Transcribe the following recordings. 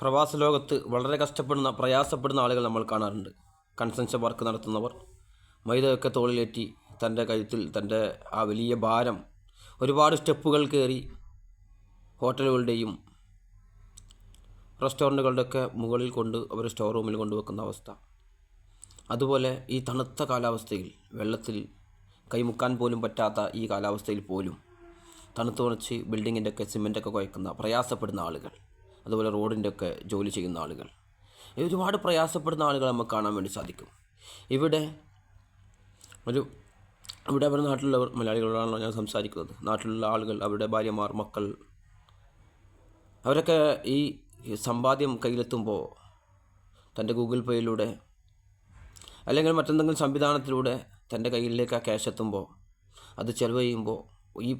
പ്രവാസ ലോകത്ത് വളരെ കഷ്ടപ്പെടുന്ന പ്രയാസപ്പെടുന്ന ആളുകൾ നമ്മൾ കാണാറുണ്ട്. കൺസെൻഷൻ വർക്ക് നടത്തുന്നവർ. മൈദയൊക്കെ തോളിലേറ്റി തന്റെ കഴുത്തിൽ തന്റെ ആ വലിയ ഭാരം ഒരുപാട് സ്റ്റെപ്പുകൾ കയറി ഹോട്ടലുകളുടെയും റെസ്റ്റോറന്റുകളുടെയൊക്കെ മുകളിൽ കൊണ്ട് അവർ സ്റ്റോർ റൂമിൽ കൊണ്ടുവെക്കുന്ന അവസ്ഥ. അതുപോലെ ഈ തണുത്ത കാലാവസ്ഥയിൽ വെള്ളത്തിൽ കൈമുക്കാൻ പോലും പറ്റാത്ത ഈ കാലാവസ്ഥയിൽ പോലും തണുത്ത് ബിൽഡിങ്ങിന്റെയൊക്കെ സിമെന്റൊക്കെ കുഴക്കുന്ന പ്രയാസപ്പെടുന്ന ആളുകൾ. അതുപോലെ റോഡിന്റെ ഒക്കെ ജോലി ചെയ്യുന്ന ആളുകൾ. ഒരുപാട് പ്രയാസപ്പെടുന്ന ആളുകൾ നമുക്ക് കാണാൻ വേണ്ടി സാധിക്കും. ഇവിടെ ഒരു ഇവിടെ അവരുടെ നാട്ടിലുള്ളവർ മലയാളികളോടാണല്ലോ ഞാൻ സംസാരിക്കുന്നത്. നാട്ടിലുള്ള ആളുകൾ അവരുടെ ഭാര്യമാർ മക്കൾ അവരൊക്കെ ഈ സമ്പാദ്യം കയ്യിലെത്തുമ്പോൾ തന്റെ ഗൂഗിൾ പേയിലൂടെ അല്ലെങ്കിൽ മറ്റെന്തെങ്കിലും സംവിധാനത്തിലൂടെ തന്റെ കയ്യിലേക്ക് ആ ക്യാഷ് എത്തുമ്പോൾ അത് ചെലവ് ചെയ്യുമ്പോൾ ഈ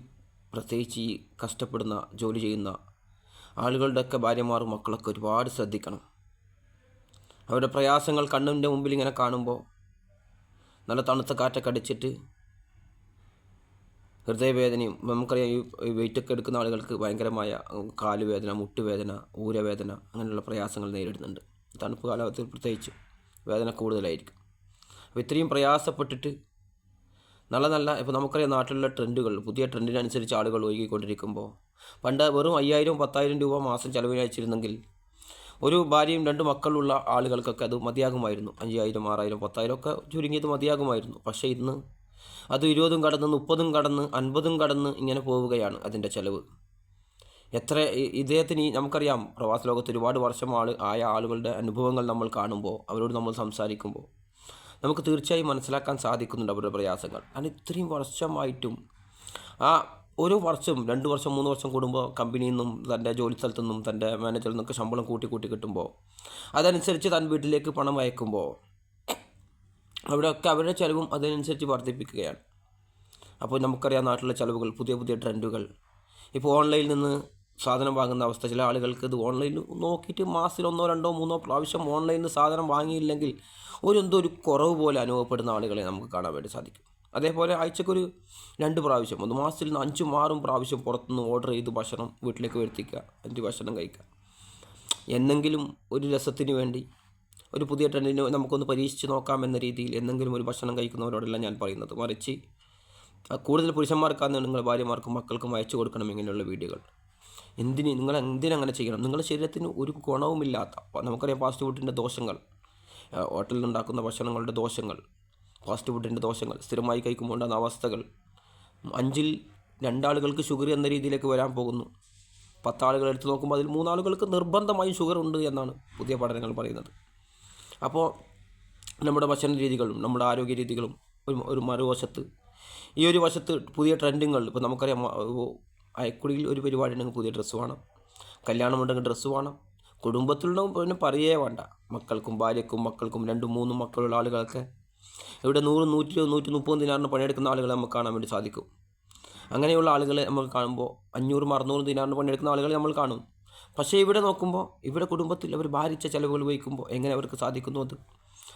പ്രത്യേകിച്ച് ഈ കഷ്ടപ്പെടുന്ന ജോലി ചെയ്യുന്ന ആളുകളുടെയൊക്കെ ഭാര്യമാരും മക്കളൊക്കെ ഒരുപാട് ശ്രദ്ധിക്കണം. അവരുടെ പ്രയാസങ്ങൾ കണ്ണിന്റെ മുമ്പിൽ ഇങ്ങനെ കാണുമ്പോൾ നല്ല തണുത്ത കാറ്റൊക്കെ അടിച്ചിട്ട് ഹൃദയവേദനയും നമുക്കറിയാം ഈ വെയിറ്റൊക്കെ എടുക്കുന്ന ആളുകൾക്ക് ഭയങ്കരമായ കാലുവേദന മുട്ടുവേദന ഊരവേദന അങ്ങനെയുള്ള പ്രയാസങ്ങൾ നേരിടുന്നുണ്ട്. തണുപ്പ് കാലാവസ്ഥയിൽ പ്രത്യേകിച്ച് വേദന കൂടുതലായിരിക്കും. അപ്പോൾ ഇത്രയും പ്രയാസപ്പെട്ടിട്ട് നല്ല നല്ല ഇപ്പോൾ നമുക്കറിയാം നാട്ടിലുള്ള ട്രെൻഡുകൾ പുതിയ ട്രെൻഡിനനുസരിച്ച് ആളുകൾ ഒഴുകിക്കൊണ്ടിരിക്കുമ്പോൾ പണ്ട് വെറും അയ്യായിരം പത്തായിരം രൂപ മാസം ചിലവിനയച്ചിരുന്നെങ്കിൽ ഒരു ഭാര്യയും രണ്ട് മക്കളുള്ള ആളുകൾക്കൊക്കെ അത് മതിയാകുമായിരുന്നു. അയ്യായിരം ആറായിരം പത്തായിരം ഒക്കെ ചുരുങ്ങിയത് മതിയാകുമായിരുന്നു. പക്ഷേ ഇന്ന് അത് ഇരുപതും കടന്ന് മുപ്പതും കടന്ന് അൻപതും കടന്ന് ഇങ്ങനെ പോവുകയാണ് അതിന്റെ ചിലവ്. എത്ര ഇദ്ദേഹത്തിന് നമുക്കറിയാം പ്രവാസ ലോകത്ത് ഒരുപാട് വർഷം ആൾ ആയ ആളുകളുടെ അനുഭവങ്ങൾ നമ്മൾ കാണുമ്പോൾ അവരോട് നമ്മൾ സംസാരിക്കുമ്പോൾ നമുക്ക് തീർച്ചയായും മനസ്സിലാക്കാൻ സാധിക്കുന്നുണ്ട് അവരുടെ പ്രയാസങ്ങൾ. കാരണം ഇത്രയും വർഷമായിട്ടും ആ ഓരോ വർഷം രണ്ട് വർഷം മൂന്ന് വർഷം കൂടുമ്പോൾ കമ്പനിയിൽ നിന്നും തന്റെ ജോലി സ്ഥലത്തു നിന്നും തന്റെ മാനേജറിൽ നിന്നൊക്കെ ശമ്പളം കൂട്ടി കൂട്ടി കിട്ടുമ്പോൾ അതനുസരിച്ച് താൻ വീട്ടിലേക്ക് പണം അയക്കുമ്പോൾ അവിടെയൊക്കെ അവരുടെ ചിലവും അതിനനുസരിച്ച് വർദ്ധിപ്പിക്കുകയാണ്. അപ്പോൾ നമുക്കറിയാം നാട്ടിലെ ചിലവുകൾ പുതിയ പുതിയ ട്രെൻഡുകൾ. ഇപ്പോൾ ഓൺലൈനിൽ നിന്ന് സാധനം വാങ്ങുന്ന അവസ്ഥ ചില ആളുകൾക്ക് ഇത് ഓൺലൈനിൽ നോക്കിയിട്ട് മാസത്തിൽ ഒന്നോ രണ്ടോ മൂന്നോ പ്രാവശ്യം ഓൺലൈനിൽ സാധനം വാങ്ങിയില്ലെങ്കിൽ ഒരു എന്തോ ഒരു കുറവ് പോലെ അനുഭവപ്പെടുന്ന ആളുകളെ നമുക്ക് കാണാൻ വേണ്ടി സാധിക്കും. അതേപോലെ ആഴ്ചക്കൊരു രണ്ട് പ്രാവശ്യം ഒന്ന് മാസത്തിൽ നിന്ന് അഞ്ചും ആറും പ്രാവശ്യം പുറത്തുനിന്ന് ഓർഡർ ചെയ്ത് ഭക്ഷണം വീട്ടിലേക്ക് വരുത്തിക്കുക അഞ്ച് ഭക്ഷണം കഴിക്കുക. എന്നെങ്കിലും ഒരു രസത്തിന് വേണ്ടി ഒരു പുതിയ ട്രെൻഡിന് നമുക്കൊന്ന് പരീക്ഷിച്ച് നോക്കാം എന്ന രീതിയിൽ എന്തെങ്കിലും ഒരു ഭക്ഷണം കഴിക്കുന്നവരോടല്ല ഞാൻ പറയുന്നത്. മറിച്ച് കൂടുതൽ പുരുഷന്മാർക്കാണ് നിങ്ങൾ ഭാര്യമാർക്കും മക്കൾക്കും അയച്ചു കൊടുക്കണം ഇങ്ങനെയുള്ള വീഡിയോകൾ. എന്തിന് നിങ്ങൾ എന്തിനങ്ങനെ ചെയ്യണം? നിങ്ങളുടെ ശരീരത്തിന് ഒരു ഗുണവുമില്ലാത്ത നമുക്കറിയാം ഫാസ്റ്റ് ഫുഡിന്റെ ദോഷങ്ങൾ ഹോട്ടലിൽ ഉണ്ടാക്കുന്ന ഭക്ഷണങ്ങളുടെ ദോഷങ്ങൾ ഫാസ്റ്റ് ഫുഡിന്റെ ദോഷങ്ങൾ സ്ഥിരമായി കഴിക്കുമ്പോൾ ഉണ്ടാകുന്ന അവസ്ഥകൾ. അഞ്ചിൽ രണ്ടാളുകൾക്ക് ഷുഗർ എന്ന രീതിയിലേക്ക് വരാൻ പോകുന്നു. പത്താളുകൾ എടുത്ത് നോക്കുമ്പോൾ അതിൽ മൂന്നാളുകൾക്ക് നിർബന്ധമായും ഷുഗർ ഉണ്ട് എന്നാണ് പുതിയ പഠനങ്ങൾ പറയുന്നത്. അപ്പോൾ നമ്മുടെ ഭക്ഷണ രീതികളും നമ്മുടെ ആരോഗ്യ രീതികളും ഒരു ഒരു മറുവശത്ത് ഈ ഒരു വശത്ത് പുതിയ ട്രെൻഡിങ്ങൾ ഇപ്പോൾ നമുക്കറിയാം അയക്കുടിയിൽ ഒരു പരിപാടി ഉണ്ടെങ്കിൽ പുതിയ ഡ്രസ്സ് വേണം കല്യാണം ഉണ്ടെങ്കിൽ ഡ്രസ്സ് വേണം. കുടുംബത്തിലുണ്ടാവും പിന്നെ പറയേ വേണ്ട. മക്കൾക്കും ഭാര്യക്കും മക്കൾക്കും രണ്ടും മൂന്നും മക്കളുള്ള ആളുകളൊക്കെ ഇവിടെ നൂറ് നൂറ്റി നൂറ്റി മുപ്പത് ദിനാറിന് പണിയെടുക്കുന്ന ആളുകളെ നമുക്ക് കാണാൻ വേണ്ടി സാധിക്കും. അങ്ങനെയുള്ള ആളുകളെ നമ്മൾ കാണുമ്പോൾ അഞ്ഞൂറും അറുന്നൂറും ദിനാറിന് പണിയെടുക്കുന്ന ആളുകളെ നമ്മൾ കാണും. പക്ഷേ ഇവിടെ നോക്കുമ്പോൾ ഇവിടെ കുടുംബത്തിൽ അവർ ഭാരിച്ച ചിലവുകൾ വഹിക്കുമ്പോൾ എങ്ങനെ അവർക്ക് സാധിക്കുന്നു അത്?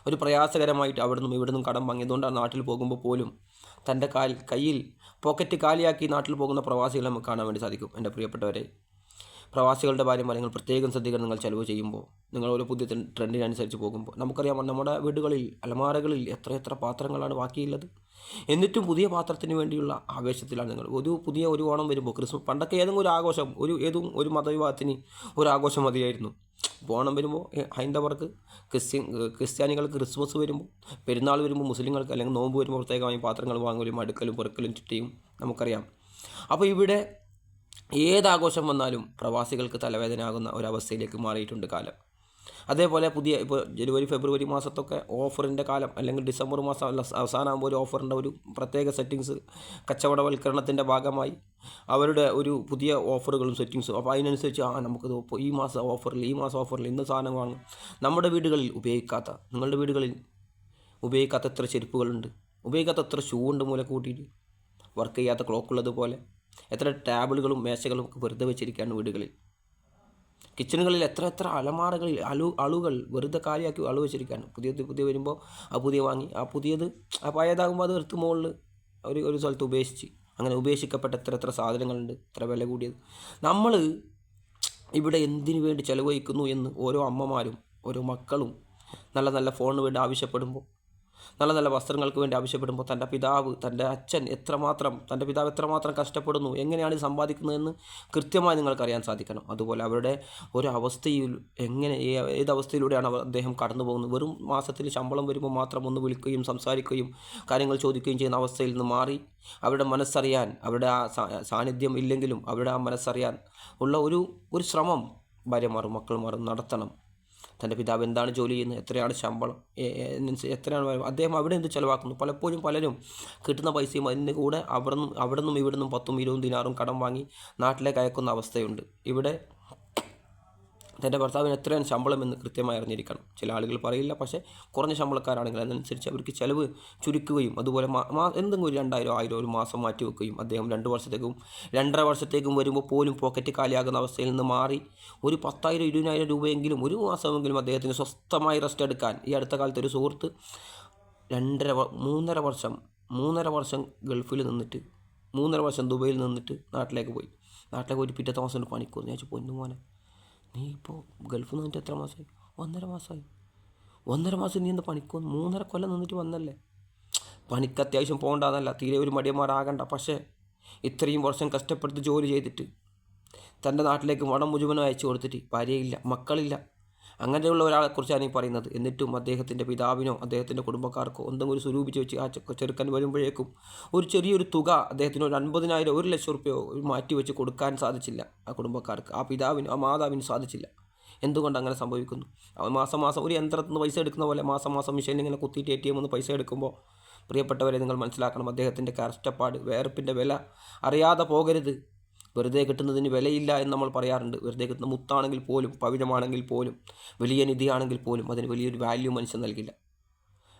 ഒരു പ്രയാസകരമായിട്ട് അവിടെ നിന്നും ഇവിടെ നിന്നും കടം വാങ്ങിയതുകൊണ്ടാണ് നാട്ടിൽ പോകുമ്പോൾ പോലും തന്റെ കാൽ കയ്യിൽ പോക്കറ്റ് കാലിയാക്കി നാട്ടിൽ പോകുന്ന പ്രവാസികളെ നമുക്ക് കാണാൻ വേണ്ടി സാധിക്കും. എന്റെ പ്രിയപ്പെട്ടവരെ പ്രവാസികളുടെ ഭാര്യമാർ നിങ്ങൾ പ്രത്യേകം ശ്രദ്ധിക്കണം നിങ്ങൾ ചിലവ് ചെയ്യുമ്പോൾ. നിങ്ങൾ ഒരു പുതിയ ട്രെൻഡിനനുസരിച്ച് പോകുമ്പോൾ. നമുക്കറിയാം നമ്മുടെ വീടുകളിൽ അലമാരകളിൽ എത്ര പാത്രങ്ങളാണ് ബാക്കിയുള്ളത്. എന്നിട്ടും പുതിയ പാത്രത്തിന് വേണ്ടിയുള്ള ആവേശത്തിലാണ് നിങ്ങൾ. ഒരു പുതിയ ഒരു ഓണം വരുമ്പോൾ ക്രിസ്മസ് പണ്ടൊക്കെ ഏതെങ്കിലും ഒരു ആഘോഷം ഒരു ഏതും ഒരു മതവിഭാഗത്തിന് ഒരു ആഘോഷം മതിയായിരുന്നു. ഓണം വരുമ്പോൾ ഹൈന്ദവർക്ക് ക്രിസ്ത്യൻ ക്രിസ്ത്യാനികൾക്ക് ക്രിസ്മസ് വരുമ്പോൾ പെരുന്നാൾ വരുമ്പോൾ മുസ്ലിങ്ങൾക്ക് അല്ലെങ്കിൽ നോമ്പ് വരുമ്പോൾ പ്രത്യേകമായി പാത്രങ്ങൾ വാങ്ങലും അടുക്കലും പെറുക്കലും ചുറ്റിയും നമുക്കറിയാം. അപ്പോൾ ഇവിടെ ഏതാഘോഷം വന്നാലും പ്രവാസികൾക്ക് തലവേദന ആകുന്ന ഒരവസ്ഥയിലേക്ക് മാറിയിട്ടുണ്ട് കാലം. അതേപോലെ പുതിയ ഇപ്പോൾ ജനുവരി ഫെബ്രുവരി മാസത്തൊക്കെ ഓഫറിന്റെ കാലം അല്ലെങ്കിൽ ഡിസംബർ മാസം അവസാനം അവസാനമാകുമ്പോൾ ഒരു ഓഫറിന്റെ ഒരു പ്രത്യേക സെറ്റിങ്സ് കച്ചവടവൽക്കരണത്തിന്റെ ഭാഗമായി അവരുടെ ഒരു പുതിയ ഓഫറുകളും സെറ്റിങ്സും. അപ്പോൾ അതിനനുസരിച്ച് ആ നമുക്കിത് ഈ മാസം ഓഫറിൽ ഈ മാസം ഓഫറിൽ ഇന്ന് സാധനം വാങ്ങും. നമ്മുടെ വീടുകളിൽ ഉപയോഗിക്കാത്ത നിങ്ങളുടെ വീടുകളിൽ ഉപയോഗിക്കാത്ത എത്ര ചെരുപ്പുകളുണ്ട്? ഉപയോഗിക്കാത്ത എത്ര ഷൂ ഉണ്ട് മൂല കൂട്ടിയിട്ട് വർക്ക് ചെയ്യാത്ത ക്ലോക്കുള്ളതുപോലെ എത്ര ടേബിളുകളും മേശകളും ഒക്കെ വെറുതെ വെച്ചിരിക്കുകയാണ് വീടുകളിൽ. കിച്ചണുകളിൽ എത്ര എത്ര അലമാറകളിൽ അലു അളുകൾ വെറുതെ കാലിയാക്കി അളു വെച്ചിരിക്കുകയാണ്. പുതിയത് പുതിയ വരുമ്പോൾ ആ പുതിയ വാങ്ങി ആ പുതിയത് ആ പഴയതാകുമ്പോൾ അത് എടുത്ത് മുകളിൽ ഒരു ഒരു സ്ഥലത്ത് ഉപേക്ഷിച്ച്. അങ്ങനെ ഉപേക്ഷിക്കപ്പെട്ട എത്ര എത്ര സാധനങ്ങളുണ്ട് എത്ര വില കൂടിയത്. നമ്മൾ ഇവിടെ എന്തിനു വേണ്ടി ചിലവഴിക്കുന്നു എന്ന് ഓരോ അമ്മമാരും ഓരോ മക്കളും നല്ല നല്ല ഫോണിന് വേണ്ടി ആവശ്യപ്പെടുമ്പോൾ നല്ല നല്ല വസ്ത്രങ്ങൾക്ക് വേണ്ടി ആവശ്യപ്പെടുമ്പോൾ തന്റെ പിതാവ് തന്റെ അച്ഛൻ എത്രമാത്രം തന്റെ പിതാവ് എത്രമാത്രം കഷ്ടപ്പെടുന്നു എങ്ങനെയാണ് സമ്പാദിക്കുന്നതെന്ന് കൃത്യമായി നിങ്ങൾക്കറിയാൻ സാധിക്കണം. അതുപോലെ അവരുടെ ഒരു അവസ്ഥയിൽ എങ്ങനെ ഏതവസ്ഥയിലൂടെയാണ് ഏത് അവസ്ഥയിലൂടെയാണ് അവർ അദ്ദേഹം കടന്നു പോകുന്നത്? വെറും മാസത്തിൽ ശമ്പളം വരുമ്പോൾ മാത്രം ഒന്ന് വിളിക്കുകയും സംസാരിക്കുകയും കാര്യങ്ങൾ ചോദിക്കുകയും ചെയ്യുന്ന അവസ്ഥയിൽ നിന്ന് മാറി അവരുടെ മനസ്സറിയാൻ അവരുടെ ആ സാന്നിധ്യം ഇല്ലെങ്കിലും അവരുടെ ആ മനസ്സറിയാൻ ഉള്ള ഒരു ഒരു ശ്രമം ഭാര്യമാരും മക്കളുമാരും നടത്തണം. തന്റെ പിതാവ് എന്താണ് ജോലി ചെയ്യുന്നത് എത്രയാണ് ശമ്പളം എത്രയാണ് അദ്ദേഹം അവിടെ എന്ത് ചിലവാക്കുന്നു? പലപ്പോഴും പലരും കിട്ടുന്ന പൈസയും അതിന്റെ കൂടെ അവിടെ നിന്നും അവിടെ നിന്നും ഇവിടെ നിന്നും പത്തും ഇരുപതും ദിനാറും കടം വാങ്ങി നാട്ടിലേക്ക് അയക്കുന്ന അവസ്ഥയുണ്ട്. ഇവിടെ തന്റെ ഭർത്താവിന് എത്രയാണ് ശമ്പളം എന്ന് കൃത്യമായി അറിഞ്ഞിരിക്കണം. ചില ആളുകൾ പറയില്ല പക്ഷേ കുറഞ്ഞ ശമ്പളക്കാരാണെങ്കിൽ അതിനനുസരിച്ച് അവർക്ക് ചിലവ് ചുരുക്കുകയും അതുപോലെ എന്തെങ്കിലും ഒരു രണ്ടായിരം ആയിരം ഒരു മാസം മാറ്റി വെക്കുകയും അദ്ദേഹം രണ്ട് വർഷത്തേക്കും രണ്ടര വർഷത്തേക്കും വരുമ്പോൾ പോലും പോക്കറ്റ് കാലിയാകുന്ന അവസ്ഥയിൽ നിന്ന് മാറി ഒരു പത്തായിരം ഇരുപതിനായിരം രൂപയെങ്കിലും ഒരു മാസമെങ്കിലും അദ്ദേഹത്തിന് സ്വസ്ഥമായി റെസ്റ്റ് എടുക്കാൻ ഈ അടുത്ത കാലത്ത് ഒരു സുഹൃത്ത് രണ്ടര മൂന്നര വർഷം മൂന്നര വർഷം ഗൾഫിൽ നിന്നിട്ട് മൂന്നര വർഷം ദുബൈയിൽ നിന്നിട്ട് നാട്ടിലേക്ക് പോയി. നാട്ടിലേക്ക് പോയിട്ട് പിറ്റത്തെ മാസം പണിക്കൂർന്ന് ഞാൻ ചോദിച്ചു പൊന്നു മോനെ നീ ഇപ്പോൾ ഗൾഫിൽ നിന്നിട്ട് എത്ര മാസമായി? ഒന്നര മാസമായി. ഒന്നര മാസം നീ എന്താ പണിക്കുന്നു മൂന്നര കൊല്ലം നിന്നിട്ട് വന്നല്ലേ? പണിക്ക് അത്യാവശ്യം പോകണ്ടെന്നല്ല. തീരെ ഒരു മടിയന്മാരാകണ്ട. പക്ഷേ ഇത്രയും വർഷം കഷ്ടപ്പെട്ട് ജോലി ചെയ്തിട്ട് തന്റെ നാട്ടിലേക്ക് വടം മുഴുവനും അയച്ചു കൊടുത്തിട്ട് ഭാര്യയില്ല മക്കളില്ല. അങ്ങനെയുള്ള ഒരാളെക്കുറിച്ചാണ് ഈ പറയുന്നത്. എന്നിട്ടും അദ്ദേഹത്തിന്റെ പിതാവിനോ അദ്ദേഹത്തിന്റെ കുടുംബക്കാർക്കോ എന്തെങ്കിലും ഒരു സ്വരൂപിച്ച് വെച്ച് ആ ചെറുക്കൻ വരുമ്പോഴേക്കും ഒരു ചെറിയൊരു തുക അദ്ദേഹത്തിന് ഒരു അൻപതിനായിരം ഒരു ലക്ഷം റുപ്യോ മാറ്റി വെച്ച് കൊടുക്കാൻ സാധിച്ചില്ല ആ കുടുംബക്കാർക്ക്. ആ പിതാവിനോ ആ മാതാവിനും സാധിച്ചില്ല. എന്തുകൊണ്ട് അങ്ങനെ സംഭവിക്കുന്നു? അവൻ മാസം മാസം ഒരു യന്ത്രത്തിൽ നിന്ന് പൈസ എടുക്കുന്ന പോലെ മാസം മാസം മെഷീനിൽ ഇങ്ങനെ കുത്തിയിട്ട് എ ടി എമ്മിൽ ഒന്ന് പൈസ എടുക്കുമ്പോൾ പ്രിയപ്പെട്ടവരെ നിങ്ങൾ മനസ്സിലാക്കണം അദ്ദേഹത്തിന്റെ കഷ്ടപ്പാട് വേർപ്പിന്റെ വില അറിയാതെ പോകരുത്. വെറുതെ കിട്ടുന്നതിന് വിലയില്ല എന്ന് നമ്മൾ പറയാറുണ്ട്. വെറുതെ കിട്ടുന്ന മുത്താണെങ്കിൽ പോലും പവിഴമാണെങ്കിൽ പോലും വലിയ നിധിയാണെങ്കിൽ പോലും അതിന് വലിയൊരു വാല്യൂ മനുഷ്യൻ നൽകില്ല.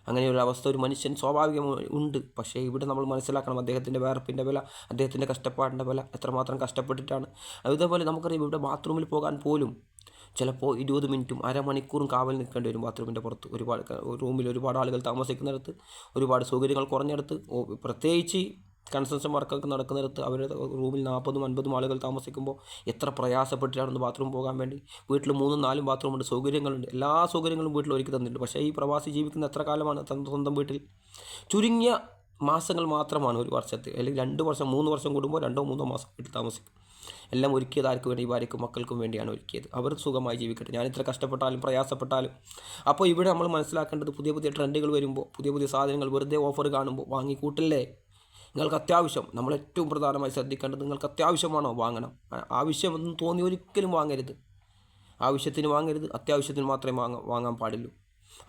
അങ്ങനെ ഒരു അവസ്ഥ ഒരു മനുഷ്യൻ സ്വാഭാവികമായി ഉണ്ട്. പക്ഷേ ഇവിടെ നമ്മൾ മനസ്സിലാക്കണം അദ്ദേഹത്തിന്റെ വേർപ്പിന്റെ വില അദ്ദേഹത്തിന്റെ കഷ്ടപ്പാടിന്റെ വില എത്രമാത്രം കഷ്ടപ്പെട്ടിട്ടാണ്. അതേപോലെ നമുക്കറിയാം ഇവിടെ ബാത്റൂമിൽ പോകാൻ പോലും ചിലപ്പോൾ ഇരുപത് മിനിറ്റും അരമണിക്കൂറും കാവൽ നിൽക്കേണ്ടി വരും ബാത്റൂമിന്റെ പുറത്ത്. ഒരുപാട് റൂമിൽ ഒരുപാട് ആളുകൾ താമസിക്കുന്നിടത്ത് ഒരുപാട് സൗകര്യങ്ങൾ കുറഞ്ഞെടുത്ത് പ്രത്യേകിച്ച് കൺസ്ട്രക്ഷൻ വർക്കൊക്കെ നടക്കുന്നിടത്ത് അവരുടെ റൂമിൽ നാൽപ്പതും അൻപതും ആളുകൾ താമസിക്കുമ്പോൾ എത്ര പ്രയാസപ്പെട്ടിട്ടാണ് ബാത്റൂം പോകാൻ വേണ്ടി. വീട്ടിൽ മൂന്നും നാലും ബാത്റൂം ബാത്റൂമുണ്ട് സൗകര്യങ്ങളുണ്ട്. എല്ലാ സൗകര്യങ്ങളും വീട്ടിൽ ഒരുക്കി തന്നിട്ടുണ്ട്. പക്ഷേ ഈ പ്രവാസി ജീവിക്കുന്ന എത്ര കാലമാണ് സ്വന്തം വീട്ടിൽ? ചുരുങ്ങിയ മാസങ്ങൾ മാത്രമാണ് ഒരു വർഷത്തിൽ. അല്ലെങ്കിൽ രണ്ട് വർഷം മൂന്ന് വർഷം കൂടുമ്പോൾ രണ്ടോ മൂന്നോ മാസം വീട്ടിൽ താമസിക്കും. എല്ലാം ഒരുക്കിയത് ആർക്ക് വേണ്ടി? ഭാര്യയ്ക്കും മക്കൾക്കും വേണ്ടിയാണ് ഒരുക്കിയത്. അവർ സുഖമായി ജീവിക്കട്ടെ. ഞാൻ ഇത്ര കഷ്ടപ്പെട്ടാലും പ്രയാസപ്പെട്ടാലും. അപ്പോൾ ഇവിടെ നമ്മൾ മനസ്സിലാക്കേണ്ടത് പുതിയ പുതിയ ട്രെൻഡുകൾ വരുമ്പോൾ പുതിയ പുതിയ സാധനങ്ങൾ വെറുതെ ഓഫർ കാണുമ്പോൾ വാങ്ങിക്കൂട്ടല്ലേ? നിങ്ങൾക്ക് അത്യാവശ്യം നമ്മൾ ഏറ്റവും പ്രധാനമായി ശ്രദ്ധിക്കേണ്ടത് നിങ്ങൾക്ക് അത്യാവശ്യമാണോ വാങ്ങണം? ആവശ്യമൊന്നും തോന്നി ഒരിക്കലും വാങ്ങരുത്. ആവശ്യത്തിന് വാങ്ങരുത് അത്യാവശ്യത്തിന് മാത്രമേ വാങ്ങ വാങ്ങാൻ പാടുള്ളൂ.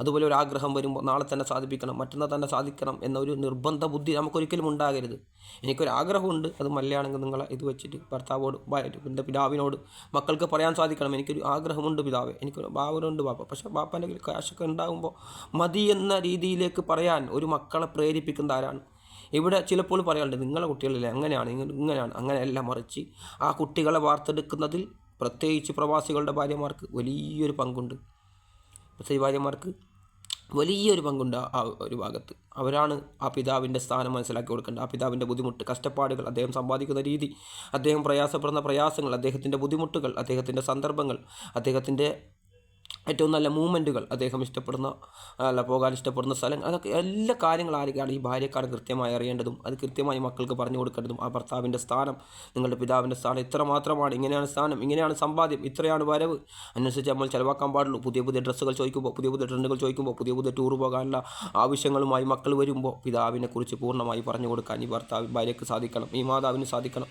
അതുപോലെ ഒരു ആഗ്രഹം വരുമ്പോൾ നാളെ തന്നെ സാധിപ്പിക്കണം മറ്റന്നാൾ തന്നെ സാധിക്കണം എന്നൊരു നിർബന്ധ ബുദ്ധി നമുക്കൊരിക്കലും ഉണ്ടാകരുത്. എനിക്കൊരു ആഗ്രഹമുണ്ട് അത് മല്ലയാണെങ്കിൽ നിങ്ങളെ ഇത് വെച്ചിട്ട് ഭർത്താവോട് എന്റെ പിതാവിനോട് മക്കൾക്ക് പറയാൻ സാധിക്കണം. എനിക്കൊരു ആഗ്രഹമുണ്ട് പിതാവേ എനിക്കൊരു ഭാവനുണ്ട് ബാപ്പ. പക്ഷേ ബാപ്പന്റെ കാശൊക്കെ ഉണ്ടാകുമ്പോൾ മതി എന്ന രീതിയിലേക്ക് പറയാൻ ഒരു മക്കളെ പ്രേരിപ്പിക്കുന്ന ആരാണ്? ഇവിടെ ചിലപ്പോൾ പറയാറുണ്ട് നിങ്ങളെ കുട്ടികളിലെ അങ്ങനെയാണ് ഇങ്ങനെ ഇങ്ങനെയാണ്? അങ്ങനെയല്ല മറിച്ച് ആ കുട്ടികളെ വാർത്തെടുക്കുന്നതിൽ പ്രത്യേകിച്ച് പ്രവാസികളുടെ ഭാര്യമാർക്ക് വലിയൊരു പങ്കുണ്ട്. പ്രത്യേകിച്ച് ഭാര്യമാർക്ക് വലിയൊരു പങ്കുണ്ട് ആ ഒരു ഭാഗത്ത്. അവരാണ് ആ പിതാവിന്റെ സ്ഥാനം മനസ്സിലാക്കി കൊടുക്കേണ്ടത്. ആ പിതാവിന്റെ ബുദ്ധിമുട്ട് കഷ്ടപ്പാടുകൾ അദ്ദേഹം സമ്പാദിക്കുന്ന രീതി അദ്ദേഹം പ്രയാസപ്പെടുന്ന പ്രയാസങ്ങൾ അദ്ദേഹത്തിന്റെ ബുദ്ധിമുട്ടുകൾ അദ്ദേഹത്തിന്റെ സന്ദർഭങ്ങൾ അദ്ദേഹത്തിന്റെ ഏറ്റവും നല്ല മൂവ്മെന്റുകൾ അദ്ദേഹം ഇഷ്ടപ്പെടുന്ന അല്ല പോകാൻ ഇഷ്ടപ്പെടുന്ന സ്ഥലങ്ങൾ അതൊക്കെ എല്ലാ കാര്യങ്ങളും ഈ ഭാര്യക്കാർ കൃത്യമായി അറിയേണ്ടതും അത് കൃത്യമായി മക്കൾക്ക് പറഞ്ഞു കൊടുക്കേണ്ടതും ആ ഭർത്താവിന്റെ സ്ഥാനം നിങ്ങളുടെ പിതാവിന്റെ സ്ഥാനം ഇത്ര മാത്രമാണ് ഇങ്ങനെയാണ് സ്ഥാനം ഇങ്ങനെയാണ് സമ്പാദ്യം ഇത്രയാണ് വരവ്. അനുസരിച്ച് നമ്മൾ ചിലവാക്കാൻ പാടുള്ളൂ. പുതിയ പുതിയ ഡ്രസ്സുകൾ ചോദിക്കുമ്പോൾ പുതിയ പുതിയ ട്രെൻഡുകൾ ചോദിക്കുമ്പോൾ പുതിയ പുതിയ ടൂർ പോകാനുള്ള ആവശ്യങ്ങളുമായി മക്കൾ വരുമ്പോൾ പിതാവിനെ കുറിച്ച് പൂർണമായി പറഞ്ഞു കൊടുക്കാൻ ഈ ഭർത്താവ് ഭാര്യയ്ക്ക് സാധിക്കണം ഈ മാതാവിന് സാധിക്കണം.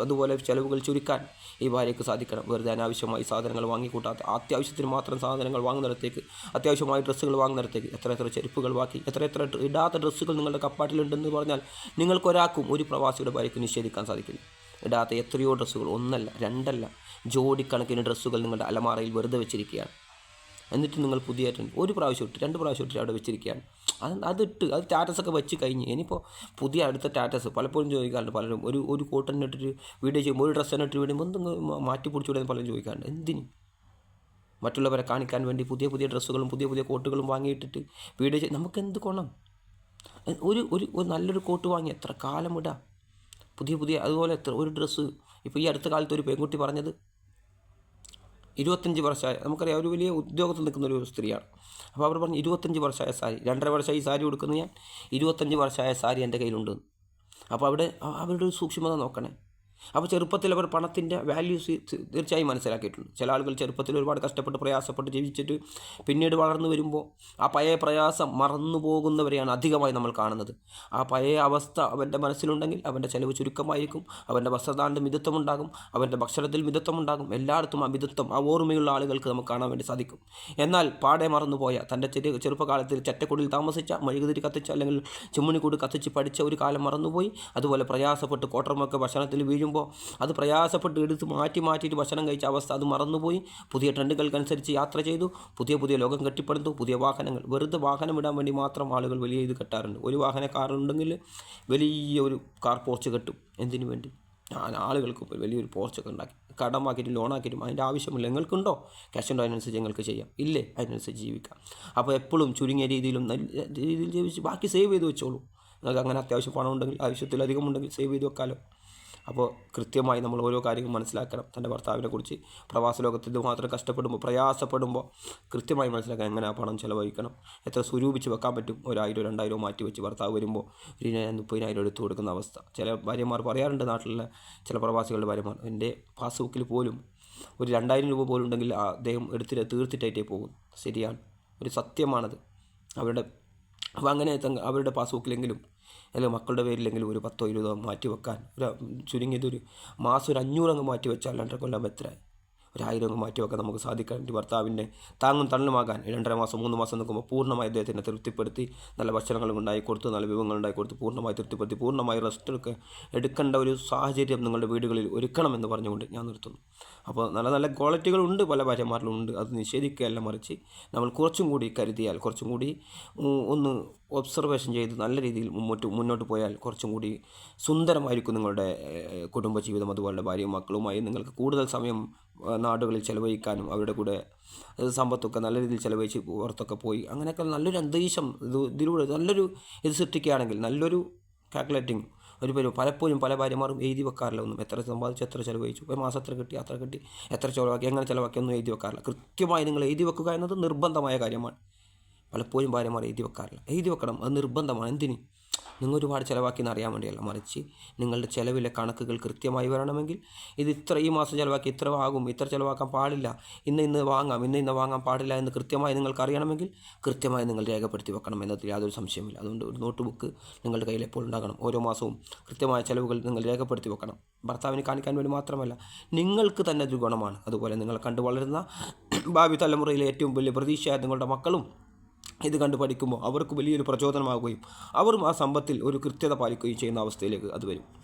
അതുപോലെ ചിലവുകൾ ചുരുക്കാൻ ഈ ഭാര്യയ്ക്ക് സാധിക്കണം. വെറുതെ അനാവശ്യമായി സാധനങ്ങൾ വാങ്ങിക്കൂട്ടാത്ത അത്യാവശ്യത്തിന് മാത്രം സാധനങ്ങൾ വാങ്ങുന്നിടത്തേക്ക് അത്യാവശ്യമായ ഡ്രസ്സുകൾ വാങ്ങുന്നിടത്തേക്ക് എത്ര എത്ര ചെരുപ്പുകൾ വാക്കി എത്ര എത്ര ഇടാത്ത ഡ്രസ്സുകൾ നിങ്ങളുടെ കപ്പാട്ടിലുണ്ടെന്ന് പറഞ്ഞാൽ നിങ്ങൾക്കൊരാൾക്കും ഒരു പ്രവാസിയുടെ ഭാര്യയ്ക്ക് നിഷേധിക്കാൻ സാധിക്കില്ല. ഇടാത്ത എത്രയോ ഡ്രസ്സുകൾ ഒന്നല്ല രണ്ടല്ല ജോഡിക്കണക്കിന് ഡ്രസ്സുകൾ നിങ്ങളുടെ അലമാറയിൽ വെറുതെ വെച്ചിരിക്കുകയാണ്. എന്നിട്ട് നിങ്ങൾ പുതിയ ഒരു പ്രാവശ്യം ഇട്ട് രണ്ട് പ്രാവശ്യം ഇട്ട് അവിടെ വെച്ചിരിക്കുകയാണ്. അത് അതിട്ട് അത് സ്റ്റാറ്റസൊക്കെ വെച്ച് കഴിഞ്ഞ് ഇനിയിപ്പോൾ പുതിയ അടുത്ത സ്റ്റാറ്റസ് പലപ്പോഴും ചോദിക്കാറുണ്ട് പലരും ഒരു ഒരു കോട്ടൺ ഇട്ടിട്ട് വീഡിയോ ചെയ്യുമ്പോൾ ഒരു ഡ്രസ്സ് ഇട്ട് വീടുമ്പോൾ എന്തെങ്കിലും മാറ്റി പിടിച്ചു എന്ന് പലരും ചോദിക്കാറുണ്ട്. എന്തിന്? മറ്റുള്ളവരെ കാണിക്കാൻ വേണ്ടി പുതിയ പുതിയ ഡ്രസ്സുകളും പുതിയ പുതിയ കോട്ടുകളും വാങ്ങിയിട്ടിട്ട് വീഡിയോ നമുക്ക് എന്ത് കൊണം? ഒരു ഒരു നല്ലൊരു കോട്ട് വാങ്ങി എത്ര കാലം ഇടാം? പുതിയ പുതിയ അതുപോലെ എത്ര ഒരു ഡ്രസ്സ്. ഇപ്പോൾ ഈ അടുത്ത കാലത്ത് ഒരു പെൺകുട്ടി പറഞ്ഞത് ഇരുപത്തഞ്ച് വർഷമായ നമുക്കറിയാം ഒരു വലിയ ഉദ്യോഗത്തിൽ നിൽക്കുന്ന ഒരു സ്ത്രീയാണ്. അപ്പോൾ അവർ പറഞ്ഞു ഇരുപത്തഞ്ച് വർഷമായ സാരി. രണ്ടര വർഷമായി സാരി കൊടുക്കുന്ന ഞാൻ. ഇരുപത്തഞ്ച് വർഷമായ സാരി എന്റെ കയ്യിലുണ്ട്. അപ്പോൾ അവിടെ അവരുടെ ഒരു സൂക്ഷ്മത നോക്കണേ. അപ്പോൾ ചെറുപ്പത്തിൽ അവർ പണത്തിന്റെ വാല്യൂസ് തീർച്ചയായും മനസ്സിലാക്കിയിട്ടുണ്ട്. ചില ആളുകൾ ചെറുപ്പത്തിൽ ഒരുപാട് കഷ്ടപ്പെട്ട് പ്രയാസപ്പെട്ട് ജീവിച്ചിട്ട് പിന്നീട് വളർന്നു വരുമ്പോൾ ആ പഴയ പ്രയാസം മറന്നു പോകുന്നവരെയാണ് അധികമായി നമ്മൾ കാണുന്നത്. ആ പഴയ അവസ്ഥ അവന്റെ മനസ്സിലുണ്ടെങ്കിൽ അവന്റെ ചെലവ് ചുരുക്കമായിരിക്കും അവന്റെ വസ്ത്രദാനത്തിൽ മിതത്വമുണ്ടാകും അവന്റെ ഭക്ഷണത്തിൽ മിതത്വമുണ്ടാകും എല്ലായിടത്തും ആ മിതത്വം ആ ഓർമ്മയുള്ള ആളുകൾക്ക് നമുക്ക് കാണാൻ വേണ്ടി സാധിക്കും. എന്നാൽ പാടെ മറന്നുപോയ തന്റെ ചെറിയ ചെറുപ്പകാലത്തിൽ ചറ്റക്കുടിയിൽ താമസിച്ച മെഴുകുതിരി കത്തിച്ച അല്ലെങ്കിൽ ചുമ്മണിക്കൂട് കത്തിച്ച് പഠിച്ച ഒരു കാലം മറന്നുപോയി. അതുപോലെ പ്രയാസപ്പെട്ട് കോട്ടർമൊക്കെ ഭക്ഷണത്തിൽ വീഴുമ്പോൾ അത് പ്രയാസപ്പെട്ട് എടുത്ത് മാറ്റി മാറ്റിയിട്ട് ഭക്ഷണം കഴിച്ച അവസ്ഥ അത് മറന്നുപോയി. പുതിയ ട്രെൻഡുകൾക്കനുസരിച്ച് യാത്ര ചെയ്തു. പുതിയ പുതിയ ലോകം കെട്ടിപ്പടുത്തു. പുതിയ വാഹനങ്ങൾ. വെറുതെ വാഹനം ഇടാൻ വേണ്ടി മാത്രം ആളുകൾ വലിയ ഇത് കെട്ടാറുണ്ട്. ഒരു വാഹന കാറുണ്ടെങ്കിൽ വലിയ ഒരു കാർ പോർച്ച് കെട്ടും. എന്തിനു വേണ്ടി? ഞാൻ ആളുകൾക്ക് വലിയൊരു പോർച്ചൊക്കെ ഉണ്ടാക്കി. കടമാക്കിയിട്ടും ലോണാക്കിയിട്ടും അതിന്റെ ആവശ്യമില്ല. നിങ്ങൾക്കുണ്ടോ? ക്യാഷ് ഉണ്ടോ? അതിനനുസരിച്ച് ഞങ്ങൾക്ക് ചെയ്യാം. ഇല്ലേ? അതിനനുസരിച്ച് ജീവിക്കാം. അപ്പോൾ എപ്പോഴും ചുരുങ്ങിയ രീതിയിലും നല്ല രീതിയിൽ ജീവിച്ച് ബാക്കി സേവ് ചെയ്ത് വെച്ചോളൂ. നിങ്ങൾക്ക് അങ്ങനെ അത്യാവശ്യം പണം ഉണ്ടെങ്കിൽ ആവശ്യത്തിലധികം ഉണ്ടെങ്കിൽ സേവ് ചെയ്ത് വെക്കാമല്ലോ അപ്പോൾ കൃത്യമായി നമ്മൾ ഓരോ കാര്യങ്ങൾ മനസ്സിലാക്കണം. തന്റെ ഭർത്താവിനെ കുറിച്ച് പ്രവാസ ലോകത്ത് ഇത് മാത്രം കഷ്ടപ്പെടുമ്പോൾ പ്രയാസപ്പെടുമ്പോൾ കൃത്യമായി മനസ്സിലാക്കാൻ എങ്ങനെ ആ പണം ചിലവഴിക്കണം? എത്ര സ്വരൂപിച്ച് വെക്കാൻ പറ്റും? ഒരായിരം രണ്ടായിരം മാറ്റി വെച്ച് ഭർത്താവ് വരുമ്പോൾ ഇരുപതിനായിരം മുപ്പതിനായിരം എടുത്തു കൊടുക്കുന്ന അവസ്ഥ. ചില ഭാര്യമാർ പറയാറുണ്ട് നാട്ടിലെ ചില പ്രവാസികളുടെ ഭാര്യമാർ എന്റെ പാസ്ബുക്കിൽ പോലും ഒരു രണ്ടായിരം രൂപ പോലും ഉണ്ടെങ്കിൽ അദ്ദേഹം എടുത്തിട്ട് തീർത്തിട്ടായിട്ടേ പോകും. ശരിയാണ്. ഒരു സത്യമാണത്. അവരുടെ അപ്പോൾ അങ്ങനെ അവരുടെ പാസ്ബുക്കിലെങ്കിലും അല്ലെങ്കിൽ മക്കളുടെ പേരിലെങ്കിലും ഒരു പത്തോ ഇരുപതോ മാറ്റി വെക്കാൻ ഒരു ചുരുങ്ങിയതൊരു മാസം ഒരു അഞ്ഞൂറ് അങ്ങ് മാറ്റി വെച്ചാൽ രണ്ടര കൊല്ലം എത്രയായി ഒരായിരം അങ്ങ് മാറ്റിവെക്കാൻ നമുക്ക് സാധിക്കാൻ ഭർത്താവിന്റെ താങ്ങും തള്ളുമാകാൻ രണ്ടര മാസം മൂന്ന് മാസം നിൽക്കുമ്പോൾ പൂർണമായി അദ്ദേഹത്തിനെ തൃപ്തിപ്പെടുത്തി നല്ല ഭക്ഷണങ്ങളും ഉണ്ടായി കൊടുത്ത് നല്ല വിഭവങ്ങൾ ഉണ്ടായി കൊടുത്ത് പൂർണമായി തൃപ്തിപ്പെടുത്തി പൂർണമായി റെസ്റ്റ് എടുക്കുക എടുക്കേണ്ട ഒരു സാഹചര്യം നിങ്ങളുടെ വീടുകളിൽ ഒരുക്കണമെന്ന് പറഞ്ഞുകൊണ്ട് ഞാൻ നിർത്തുന്നു. അപ്പോൾ നല്ല നല്ല ക്വാളിറ്റികളുണ്ട് പല ഭാര്യമാരിലും ഉണ്ട്. അത് നിഷേധിക്കുകയല്ല മറിച്ച് നമ്മൾ കുറച്ചും കൂടി കരുതിയാൽ കുറച്ചും കൂടി ഒന്ന് ഒബ്സർവേഷൻ ചെയ്ത് നല്ല രീതിയിൽ മുന്നോട്ട് മുന്നോട്ട് പോയാൽ കുറച്ചും കൂടി സുന്ദരമായിരിക്കും നിങ്ങളുടെ കുടുംബജീവിതം. അതുപോലെ ഭാര്യയും മക്കളുമായി നിങ്ങൾക്ക് കൂടുതൽ സമയം നാടുകളിൽ ചിലവഴിക്കാനും അവരുടെ കൂടെ സമ്പത്തൊക്കെ നല്ല രീതിയിൽ ചിലവഴിച്ച് പുറത്തൊക്കെ പോയി അങ്ങനെയൊക്കെ നല്ലൊരു അന്തരീക്ഷം ഇത് ഇതിലൂടെ നല്ലൊരു ഇത് സൃഷ്ടിക്കുകയാണെങ്കിൽ നല്ലൊരു കാൽക്കുലേറ്റിംഗ് ഒരു പേര് പലപ്പോഴും പല ഭാര്യമാരും എഴുതി വെക്കാറില്ല ഒന്നും. എത്ര സമ്പാദിച്ചു എത്ര ചിലവഴിച്ചു ഒരു മാസം എത്ര കിട്ടി അത്ര കിട്ടി എത്ര ചിലവാക്കി എങ്ങനെ ചിലവാക്കി ഒന്നും എഴുതി വെക്കാറില്ല. കൃത്യമായി നിങ്ങൾ എഴുതി വെക്കുക എന്നത് നിർബന്ധമായ കാര്യമാണ്. പലപ്പോഴും ഭാര്യമാർ എഴുതി വെക്കാറില്ല. എഴുതി വെക്കണം അത് നിർബന്ധമാണ്. എന്തിന്? നിങ്ങൾ ഒരുപാട് ചിലവാക്കിയെന്ന് അറിയാൻ വേണ്ടിയല്ല. മറിച്ച് നിങ്ങളുടെ ചിലവിലെ കണക്കുകൾ കൃത്യമായി വരണമെങ്കിൽ ഇത് ഇത്ര ഈ മാസം ചിലവാക്കി ഇത്ര ആകും ഇത്ര ചിലവാക്കാൻ പാടില്ല ഇന്ന് ഇന്ന് വാങ്ങാം ഇന്ന് ഇന്ന് വാങ്ങാൻ പാടില്ല എന്ന് കൃത്യമായി നിങ്ങൾക്ക് അറിയണമെങ്കിൽ കൃത്യമായി നിങ്ങൾ രേഖപ്പെടുത്തി വെക്കണം എന്നതിൽ യാതൊരു സംശയമില്ല അതുകൊണ്ട് ഒരു നോട്ട് ബുക്ക് നിങ്ങളുടെ കയ്യിൽ എപ്പോൾ ഉണ്ടാകണം. ഓരോ മാസവും കൃത്യമായ ചിലവുകൾ നിങ്ങൾ രേഖപ്പെടുത്തി വെക്കണം. ഭർത്താവിന് കാണിക്കാൻ വേണ്ടി മാത്രമല്ല നിങ്ങൾക്ക് തന്നെ ഒരു ഗുണമാണ് അതുപോലെ നിങ്ങൾ കണ്ടു വളരുന്ന ഭാവി തലമുറയിലെ ഏറ്റവും വലിയ പ്രതീക്ഷയായ നിങ്ങളുടെ മക്കളും ഇത് കണ്ട് പഠിക്കുമ്പോൾ അവർക്ക് വലിയൊരു പ്രചോദനമാവുകയും അവരും ആ സമ്പത്തിൽ ഒരു കൃത്യത പാലിക്കുകയും ചെയ്യുന്ന അവസ്ഥയിലേക്ക് അത് വരും.